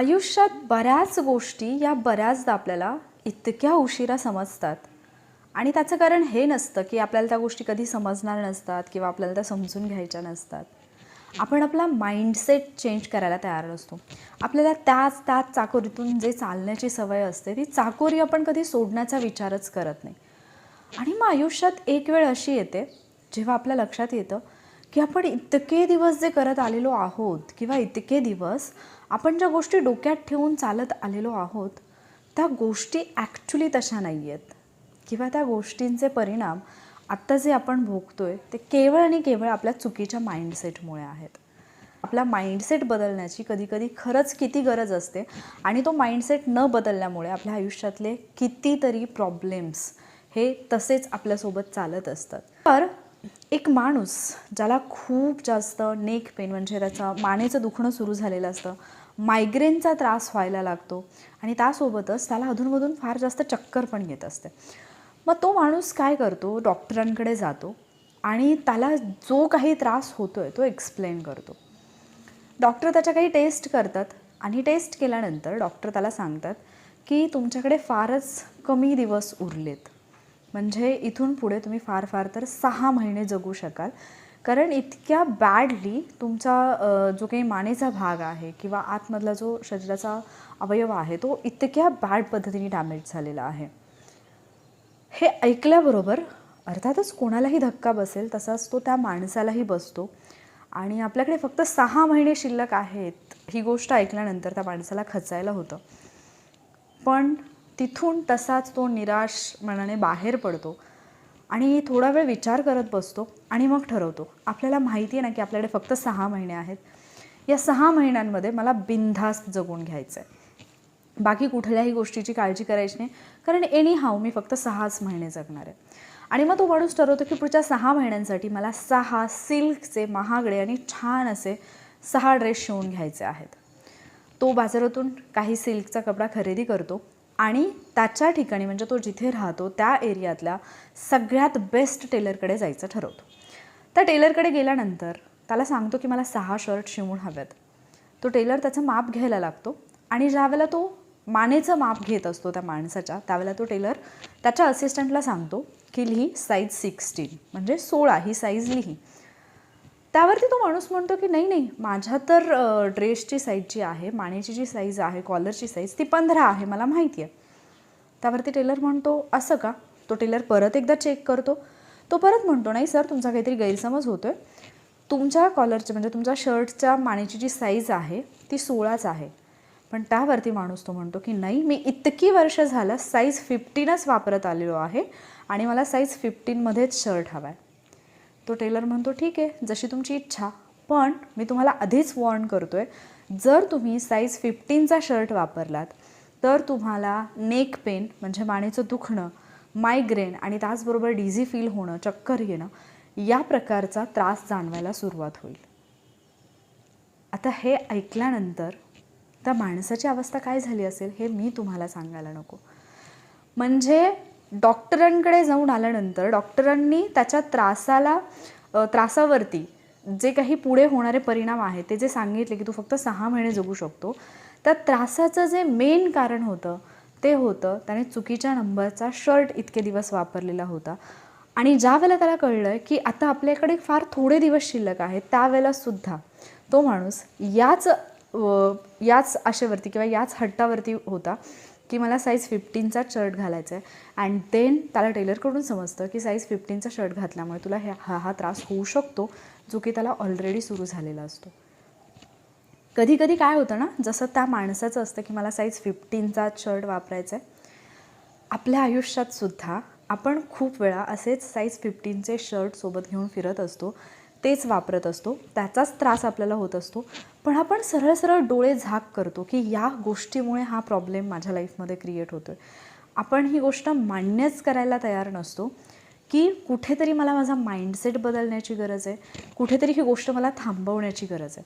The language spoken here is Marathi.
आयुष्यात बऱ्याच गोष्टी या बऱ्याचदा आपल्याला इतक्या उशिरा समजतात. आणि त्याचं कारण हे नसतं की आपल्याला त्या गोष्टी कधी समजणार नसतात किंवा आपल्याला त्या समजून घ्यायच्या नसतात. आपण आपला माइंडसेट चेंज करायला तयार नसतो. आपल्याला त्याच त्याच चाकोरीतून जे चालण्याची सवय असते ती चाकोरी आपण कधी सोडण्याचा विचारच करत नाही. आणि मग आयुष्यात एक वेळ अशी येते जेव्हा आपल्या लक्षात येतं की आपण इतके दिवस जे करत आलेलो आहोत किंवा इतके दिवस आपण ज्या गोष्टी डोक्यात ठेवून चालत आलेलो आहोत त्या गोष्टी ॲक्च्युली तशा नाही आहेत किंवा त्या गोष्टींचे परिणाम आत्ता जे आपण भोगतो आहे ते केवळ आणि केवळ आपल्या चुकीच्या माइंडसेटमुळे आहेत. आपला माइंडसेट बदलण्याची कधीकधी खरंच किती गरज असते आणि तो माइंडसेट न बदलल्यामुळे आपल्या आयुष्यातले कितीतरी प्रॉब्लेम्स हे तसेच आपल्यासोबत चालत असतात. तर एक माणूस ज्याला खूप जास्त नेक पेन म्हणजे त्याचं मानेचं दुखणं सुरू झालेलं असतं मायग्रेनचा त्रास व्हायला लागतो. आणि त्यासोबतच त्याला अधूनमधून फार जास्त चक्कर पण येत असते. मग तो माणूस काय करतो? डॉक्टरांकडे जातो आणि त्याला जो काही त्रास होतो आहे तो एक्सप्लेन करतो. डॉक्टर त्याच्या काही टेस्ट करतात आणि टेस्ट केल्यानंतर डॉक्टर त्याला सांगतात की तुमच्याकडे फारच कमी दिवस उरलेत. म्हणजे इथून पुढे तुम्ही फार फार तर सहा महिने जगू शकाल. कारण इतक्या बॅडली तुमचा जो काही मानेचा भाग आहे किंवा आतमधला जो शरीराचा अवयव आहे तो इतक्या बॅड पद्धतीने डॅमेज झालेला आहे. हे ऐकल्याबरोबर अर्थातच कोणालाही धक्का बसेल तसाच तो त्या माणसालाही बसतो. आणि आपल्याकडे फक्त सहा महिने शिल्लक आहेत ही गोष्ट ऐकल्यानंतर त्या माणसाला खचायला होतं. पण तिथून तसाच तो निराश मनाने बाहेर पडतो. आणि थोडा वेळ विचार करत बसतो आणि मग ठरवतो. आपल्याला माहिती आहे ना की आपल्याकडे फक्त सहा महिने आहेत. या सहा महिन्यांमध्ये मला बिनधास्त जगून घ्यायचं आहे बाकी कुठल्याही गोष्टीची काळजी करायची नाही. कारण एनी हाव मी फक्त सहाच महिने जगणार आहे. आणि मग तो माणूस ठरवतो की पुढच्या सहा महिन्यांसाठी मला सहा सिल्कचे महागडे आणि छान असे सहा ड्रेस शिवून घ्यायचे आहेत. तो बाजारातून काही सिल्कचा कपडा खरेदी करतो. आणि त्याच्या ठिकाणी म्हणजे तो जिथे राहतो त्या एरियातल्या सगळ्यात बेस्ट टेलरकडे जायचं ठरवतो. त्या टेलरकडे गेल्यानंतर त्याला सांगतो की मला सहा शर्ट शिवून हव्यात तो टेलर त्याचं माप घ्यायला लागतो आणि ज्यावेळेला तो मानेचं माप घेत असतो त्या माणसाच्या त्यावेळेला तो टेलर त्याच्या असिस्टंटला सांगतो की लिही साईज सिक्स्टीन म्हणजे सोळा ही साईज लिही. त्यावरती तो माणूस म्हणतो की नाही नाही माझ्या तर ड्रेसची साईज जी आहे मानेची जी साईज आहे कॉलरची साईज ती पंधरा आहे मला माहिती आहे त्यावरती टेलर म्हणतो असं का? तो टेलर परत एकदा चेक करतो. तो परत म्हणतो नाही सर तुमचा काहीतरी गैरसमज होतो आहे तुमच्या कॉलरच्या म्हणजे तुमच्या शर्टच्या मानेची जी साईज आहे ती सोळाच आहे. पण त्यावरती माणूस तो म्हणतो की नाही मी इतकी वर्ष झालं साईज फिफ्टीनच वापरत आलेलो आहे आणि मला साईज फिफ्टीनमध्येच शर्ट हवा आहे तो टेलर म्हणतो ठीक आहे जशी तुमची इच्छा पण मी तुम्हाला आधीच वॉर्न करतो आहे जर तुम्ही साईज फिफ्टीनचा शर्ट वापरलात तर तुम्हाला नेक पेन म्हणजे मानेचं दुखणं मायग्रेन आणि त्याचबरोबर डिझी फील होणं चक्कर येणं या प्रकारचा त्रास जाणवायला सुरुवात होईल. आता हे ऐकल्यानंतर त्या माणसाची अवस्था काय झाली असेल हे मी तुम्हाला सांगायला नको. म्हणजे डॉक्टरांकडे जाऊन आल्यानंतर डॉक्टरांनी त्याच्या त्रासाला त्रासावरती जे काही पुढे होणारे परिणाम आहेत ते जे सांगितले की तू फक्त सहा महिने जगू शकतो त्या त्रासाचं जे मेन कारण होतं ते होतं त्याने चुकीच्या नंबरचा शर्ट इतके दिवस वापरलेला होता. आणि ज्या वेळेला त्याला कळलं की आता आपल्याकडे फार थोडे दिवस शिल्लक आहेत त्यावेळेलासुद्धा तो माणूस याच याच आशेवरती किंवा याच हट्टावरती होता. की मला साईज फिफ्टीनचा शर्ट घालायचा आहे. अँड देन त्याला टेलरकडून समजतं की साईज फिफ्टीनचा शर्ट घातल्यामुळे तुला हे हा हा त्रास होऊ शकतो जो की त्याला ऑलरेडी सुरू झालेला असतो. कधी कधी काय होतं ना जसं त्या माणसाचं असतं की मला साईज फिफ्टीनचा शर्ट वापरायचा आहे आपल्या आयुष्यात सुद्धा आपण खूप वेळा असेच साईज फिफ्टीनचे शर्ट सोबत घेऊन फिरत असतो. तेच वापरत असतो. त्याचाच त्रास आपल्याला होत असतो. पण आपण सरळ सरळ डोळे झाक करतो की या गोष्टीमुळे हा प्रॉब्लेम माझ्या लाईफमध्ये क्रिएट होतो आहे आपण ही गोष्ट मान्यच करायला तयार नसतो की कुठेतरी मला माझा माइंडसेट बदलण्याची गरज आहे. कुठेतरी ही गोष्ट मला थांबवण्याची गरज आहे.